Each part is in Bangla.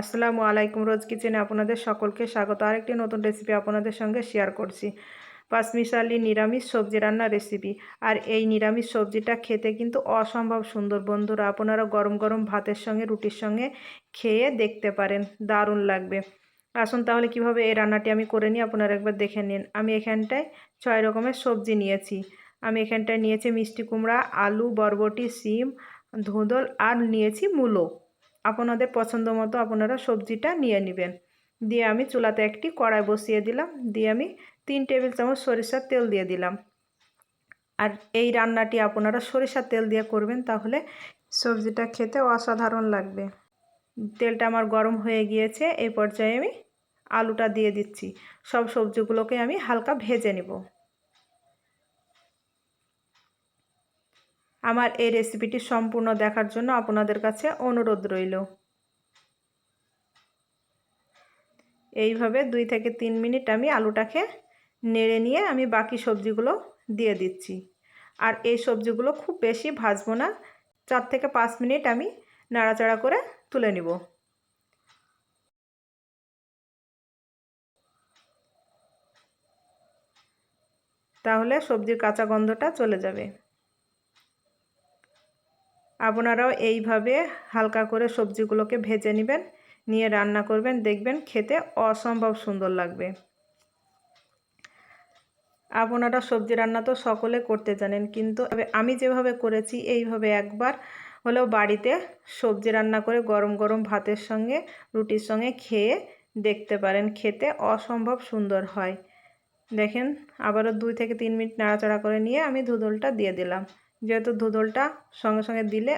আসসালামু আলাইকুম রোজ কিচেনে আপনাদের সকলকে স্বাগত। আরেকটি নতুন রেসিপি আপনাদের সঙ্গে শেয়ার করছি। পাঁচমিশালি নিরামিষ সবজি রান্নার রেসিপি আর এই নিরামিষ সবজিটা খেতে কিন্তু অসম্ভব সুন্দর। বন্ধুরা, আপনারা গরম গরম ভাতের সঙ্গে, রুটির সঙ্গে খেয়ে দেখতে পারেন। দারুণ লাগবে। আসুন তাহলে কীভাবে এই রান্নাটি আমি করে নিই, আপনারা একবার দেখে নিন। আমি এখানটায় ছয় রকমের সবজি নিয়েছি। আমি এখানটায় নিয়েছি মিষ্টি কুমড়া, আলু, বরবটি, সিম, ধুঁদল, আর নিয়েছি মূলো। আপনাদের পছন্দ মতো আপনারা সবজিটা নিয়ে নেবেন। দিয়ে আমি চুলাতে একটি কড়াই বসিয়ে দিলাম। দিয়ে আমি তিন টেবিল চামচ সরিষার তেল দিয়ে দিলাম। আর এই রান্নাটি আপনারা সরিষার তেল দিয়ে করবেন তাহলে সবজিটা খেতে অসাধারণ লাগবে। তেলটা আমার গরম হয়ে গিয়েছে। এই পর্যায়ে আমি আলুটা দিয়ে দিচ্ছি। সব সবজিগুলোকে আমি হালকা ভেজে নেব। আমার এই রেসিপিটি সম্পূর্ণ দেখার জন্য আপনাদের কাছে অনুরোধ রইল। এইভাবে দুই থেকে তিন মিনিট আমি আলুটাকে নেড়ে নিয়ে আমি বাকি সবজিগুলো দিয়ে দিচ্ছি। আর এই সবজিগুলো খুব বেশি ভাজবো না, চার থেকে পাঁচ মিনিট আমি নাড়াচাড়া করে তুলে নিব। তাহলে সবজির কাঁচা গন্ধটা চলে যাবে। আপনারাও এইভাবে হালকা করে সবজিগুলোকে ভেজে নেবেন, নিয়ে রান্না করবেন, দেখবেন খেতে অসম্ভব সুন্দর লাগবে। আপনারা সবজি রান্না তো সকলে করতে জানেন, কিন্তু আমি যেভাবে করেছি এইভাবে একবার হলেও বাড়িতে সবজি রান্না করে গরম গরম ভাতের সঙ্গে, রুটির সঙ্গে খেয়ে দেখতে পারেন, খেতে অসম্ভব সুন্দর হয়। দেখেন, আবারও দুই থেকে তিন মিনিট নাড়াচাড়া করে নিয়ে আমি ধুদলটা দিয়ে দিলাম। যেহেতু ধুদলটা সঙ্গে সঙ্গে দিলে,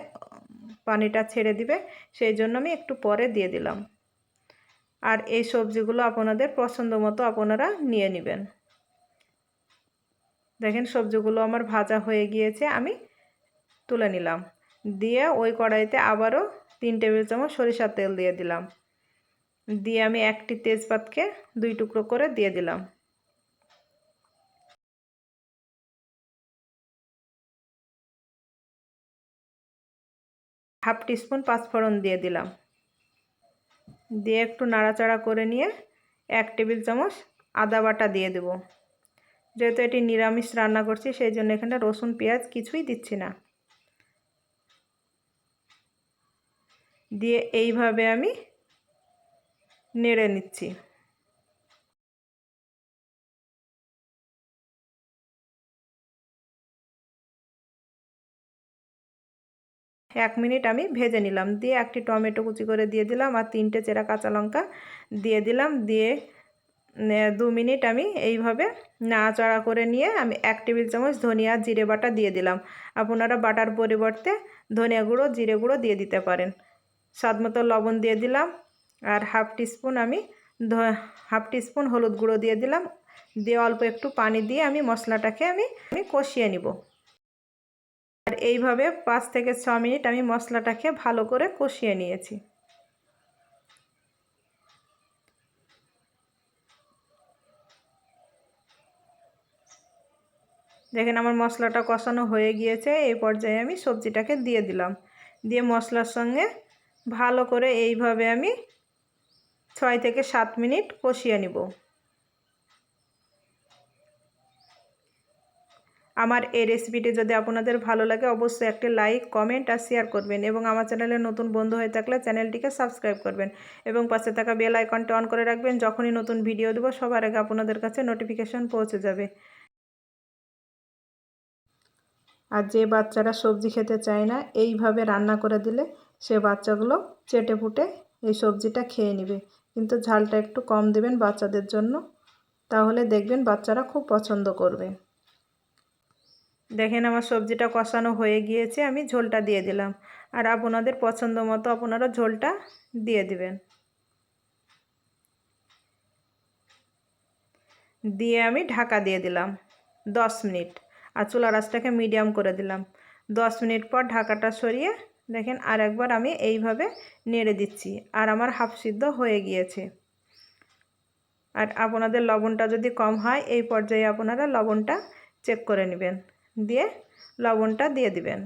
পানিটা ছেড়ে দিবে, সেই জন্য আমি একটু পরে দিয়ে দিলাম। আর এই সবজিগুলো আপনাদের পছন্দ মতো আপনারা নিয়ে নেবেন। দেখেন সবজিগুলো আমার ভাজা হয়ে গিয়েছে, আমি তুলে নিলাম। দিয়ে ওই কড়াইতে আবারও তিন টেবিল চামচ সরিষার তেল দিয়ে দিলাম। দিয়ে আমি একটি তেজপাতকে দুই টুকরো করে দিয়ে দিলাম। হাফ টিস্পুন পাঁচফোড়ন দিয়ে দিলাম। দিয়ে একটু নাড়াচাড়া করে নিয়ে এক টেবিল চামচ আদা বাটা দিয়ে দেব। যেহেতু এটি নিরামিষ রান্না করছি, সেই জন্য এখানে রসুন, পেঁয়াজ কিছুই দিচ্ছি না। দিয়ে এইভাবে আমি নেড়ে নিচ্ছি। এক মিনিট আমি ভেজে নিলাম। দিয়ে একটি টমেটো কুচি করে দিয়ে দিলাম আর তিনটে চেরা কাঁচা লঙ্কা দিয়ে দিলাম। দিয়ে দু মিনিট আমি এইভাবে নাড়াচাড়া করে নিয়ে আমি এক টেবিল চামচ ধনিয়া জিরে বাটা দিয়ে দিলাম। আপনারা বাটার পরিবর্তে ধনিয়া গুঁড়ো, জিরে গুঁড়ো দিয়ে দিতে পারেন। স্বাদ মতো লবণ দিয়ে দিলাম আর হাফ টিস্পুন আমি হাফ টিস্পুন হলুদ গুঁড়ো দিয়ে দিলাম। দিয়ে অল্প একটু পানি দিয়ে আমি মশলাটাকে আমি আমি কষিয়ে নিব। আর এইভাবে পাঁচ থেকে ছ মিনিট আমি মশলাটাকে ভালো করে কষিয়ে নিয়েছি। দেখেন আমার মশলাটা কষানো হয়ে গিয়েছে, এই পর্যায়ে আমি সবজিটাকে দিয়ে দিলাম। দিয়ে মশলার সঙ্গে ভালো করে এইভাবে আমি ছয় থেকে সাত মিনিট কষিয়ে নিব। আমার এই রেসিপিটি যদি আপনাদের ভালো লাগে, অবশ্যই একটি লাইক কমেন্ট আর শেয়ার করবেন এবং আমার চ্যানেলে নতুন বন্ধু হয়ে থাকলে চ্যানেলটিকে সাবস্ক্রাইব করবেন এবং পাশে থাকা বেল আইকনটি অন করে রাখবেন, যখনই নতুন ভিডিও দেবো, সবার আগে আপনাদের কাছে নোটিফিকেশন পৌঁছে যাবে। আর যে বাচ্চারা সবজি খেতে চায় না, এইভাবে রান্না করে দিলে সে বাচ্চাগুলো চেটে ফুটে এই সবজিটা খেয়ে নেবে। কিন্তু ঝালটা একটু কম দেবেন বাচ্চাদের জন্য, তাহলে দেখবেন বাচ্চারা খুব পছন্দ করবে। দেখেন আমার সবজিটা কষানো হয়ে গিয়েছে, আমি ঝোলটা দিয়ে দিলাম। আর আপনাদের পছন্দ মতো আপনারা ঝোলটা দিয়ে দিবেন। দিয়ে আমি ঢাকা দিয়ে দিলাম দশ মিনিট। আর চুলা রাসটাকে মিডিয়াম করে দিলাম। দশ মিনিট পর ঢাকাটা সরিয়ে দেখেন আর একবার আমি এইভাবে নেড়ে দিচ্ছি। আর আমার হাফ সিদ্ধ হয়ে গিয়েছে। আর আপনাদের লবণটা যদি কম হয়, এই পর্যায়ে আপনারা লবণটা চেক করে নেবেন। দিয়ে লবণটা দিয়ে দিবেন।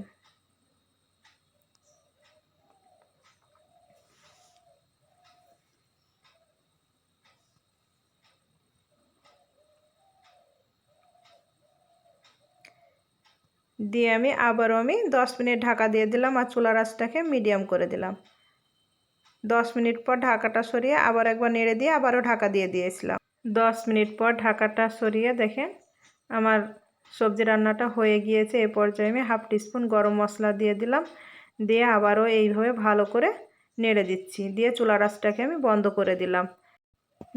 দিয়ে আমি আবারও আমি দশ মিনিট ঢাকা দিয়ে দিলাম আর চুলা রাশটাকে মিডিয়াম করে দিলাম। দশ মিনিট পর ঢাকাটা সরিয়ে আবার একবার নেড়ে দিয়ে আবারও ঢাকা দিয়ে দিয়েছিলাম। দশ মিনিট পর ঢাকাটা সরিয়ে দেখেন আমার সবজি রান্নাটা হয়ে গিয়েছে এ পর্যায়ে আমি হাফ টিস্পুন গরম মশলা দিয়ে দিলাম। দিয়ে আবারও এইভাবে ভালো করে নেড়ে দিচ্ছি। দিয়ে চুলা রাসটাকে আমি বন্ধ করে দিলাম।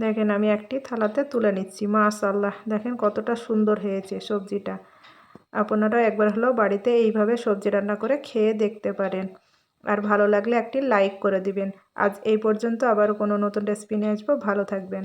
দেখেন আমি একটি থালাতে তুলে নিচ্ছি মাশাল্লাহ দেখেন কতটা সুন্দর হয়েছে সবজিটা। আপনারাও একবার হলেও বাড়িতে এইভাবে সবজি রান্না করে খেয়ে দেখতে পারেন। আর ভালো লাগলে একটি লাইক করে দিবেন। আজ এই পর্যন্ত আবার কোনো নতুন রেসিপি নিয়ে আসব। ভালো থাকবেন।